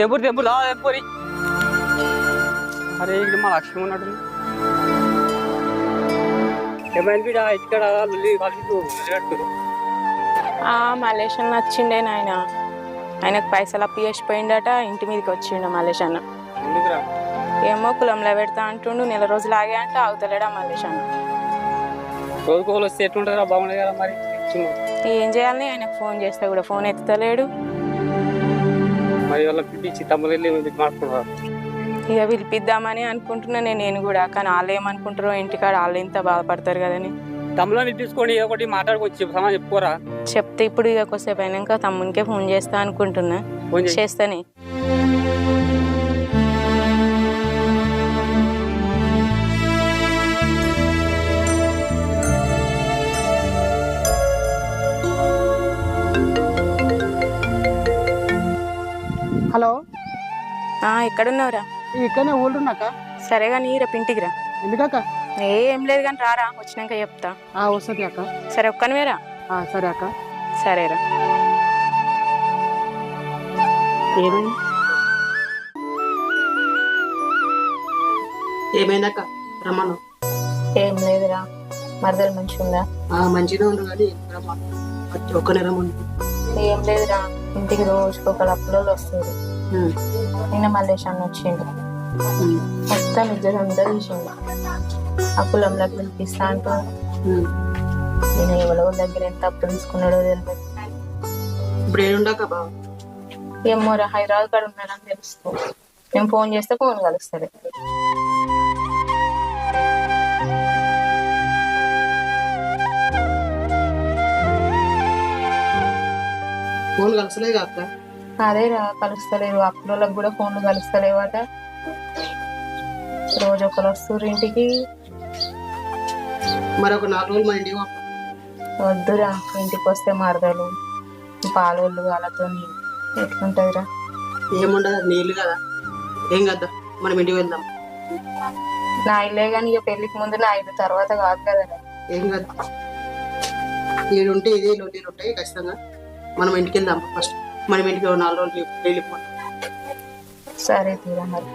తెంపురు తెంపురు తెంపురి అరే ఇక్కడ మా లక్ష్మి ఉన్నట్టు ఏమైంది బిడ్డ ఇక్కడ లొల్లి కలిసి ఆ మలేషన్ వచ్చిండే నాయన. ఆయనకు పైసలు అప్పు చేసిపోయిండట ఇంటి మీదకి వచ్చిండు మలేష్ అన్న ఎందుకురా? ఏమో కులంలో పెడతా అంటుండు నెల రోజులు ఆగే అంటే ఆగుతలేడా మలేష్ అన్న రోజుకోలు వస్తే బాగుండదు కదా మరి. ఏం చేయాలని ఆయనకు ఫోన్ చేస్తే కూడా ఫోన్ ఎత్తుతలేడు మరి వాళ్ళ పిలిచి మాట్లాడుతున్నారు ఇక పిలిపిద్దామని అనుకుంటున్నా నేను నేను కూడా కానీ వాళ్ళు ఏమనుకుంటారో ఇంటికాడ వాళ్ళు ఇంత బాధపడతారు కదని. తమ్ముళ్ళని తీసుకొని ఒకటి మాట్లాడుకోవచ్చు చెప్పుకోరా? చెప్తే ఇప్పుడు ఇక కొద్దిసేపు అయినాక తమ్మునికే ఫోన్ చేస్తా అనుకుంటున్నా. చేస్తానే. హలో. ఆ, ఎక్కడున్నావురా? ఇక్కడనే ఊళ్ళున్నాక సరేగా నీ రేపు ఇంటికి రా. ఎందుకక్క? ఏ ఏం లేదు కానీ రారా వచ్చినాక చెప్తా. ఆ వస్తుంది అక్క. సరే ఒక్కనివేరా ఆ, సరే అక్క. సరేరా ఏమైంది? ఏమైందక్క? రమ్మను. ఏం లేదురా మరదలు మంచిగా ఉందా ఆ మంచిగా ఉండు కానీ ఒక్కనే రమ్మను ఏం లేదురా. ఇంటికి రోజుకి ఒక అప్పులో వస్తుంది. నిన్న మల్లేష్ అన్న వచ్చిండు మొత్తం ఇద్దరు అంతా తీసిండు ఆ కులంలోకి పిలిపిస్తా అంటూ. నేను ఎవరో దగ్గర ఎంత అప్పు తీసుకున్నాడో తెలియదు ఇప్పుడు ఏడుండక బావ ఏమోరా హైదరాబాద్ కాడ ఉన్నాడని తెలుస్తూ నేను ఫోన్ చేస్తే ఫోన్ కలుస్తుంది. ఫోన్ కలసలేదు అక్క? అదేరా కలుస్తలేరు అప్పులోళ్ళకి కూడా ఫోన్లు కలుస్తలేవట. రోజు ఒకరు వస్తారు ఇంటికి. మరి ఒక నాలుగు రోజులు మన ఇంటికి. వద్దురా ఇంటికి వస్తే మరదలు. పాలోళ్ళు వాళ్ళతో ఎట్లుంటదిరా? ఏముండదు నీళ్ళు కదా. ఏం కదా మనం ఇంటికి వెళ్దాం. నా ఇల్లే కానీ ఇక పెళ్ళికి ముందు నా ఇల్లు తర్వాత కాదు కదరా ఏం కాదు. ఈడుంటే ఇదే లొల్లీలు ఉంటాయి ఖచ్చితంగా. మనం ఇంటికి వెళ్దాం ఫస్ట్. మనం ఇంటికి నాలుగు రోజులు వెళ్ళిపోతాం సరే తీరా మరి.